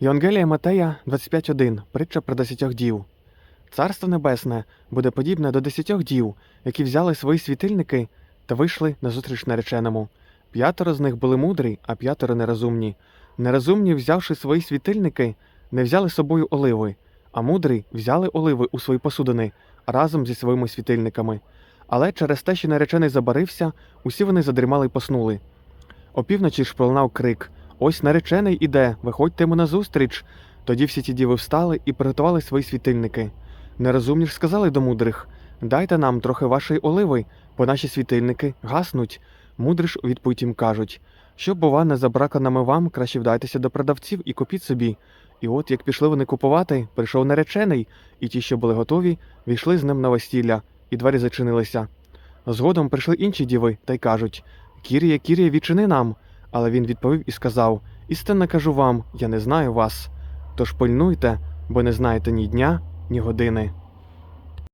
Євангелія Матея 25.1. Притча про десятьох дів. Царство Небесне буде подібне до десятьох дів, які взяли свої світильники та вийшли назустріч нареченому. П'ятеро з них були мудрі, а п'ятеро нерозумні. Нерозумні, взявши свої світильники, не взяли з собою оливи, а мудрі взяли оливи у свої посудини разом зі своїми світильниками. Але через те, що наречений забарився, усі вони задрімали й поснули. Опівночі ж пролунав крик Ось наречений іде, виходьте йому назустріч. Тоді всі ті діви встали і приготували свої світильники. Нерозумні ж сказали до мудрих Дайте нам трохи вашої оливи, бо наші світильники гаснуть. Мудрі ж у відповідь їм кажуть Щоб, бува, не забраканими вам, краще вдайтеся до продавців і купіть собі. І от як пішли вони купувати, прийшов наречений, і ті, що були готові, війшли з ним на весілля, і двері зачинилися. Згодом прийшли інші діви та й кажуть Кірія, Кірія, відчини нам. Але він відповів і сказав Істинно кажу вам, я не знаю вас. Тож пильнуйте, бо не знаєте ні дня, ні години.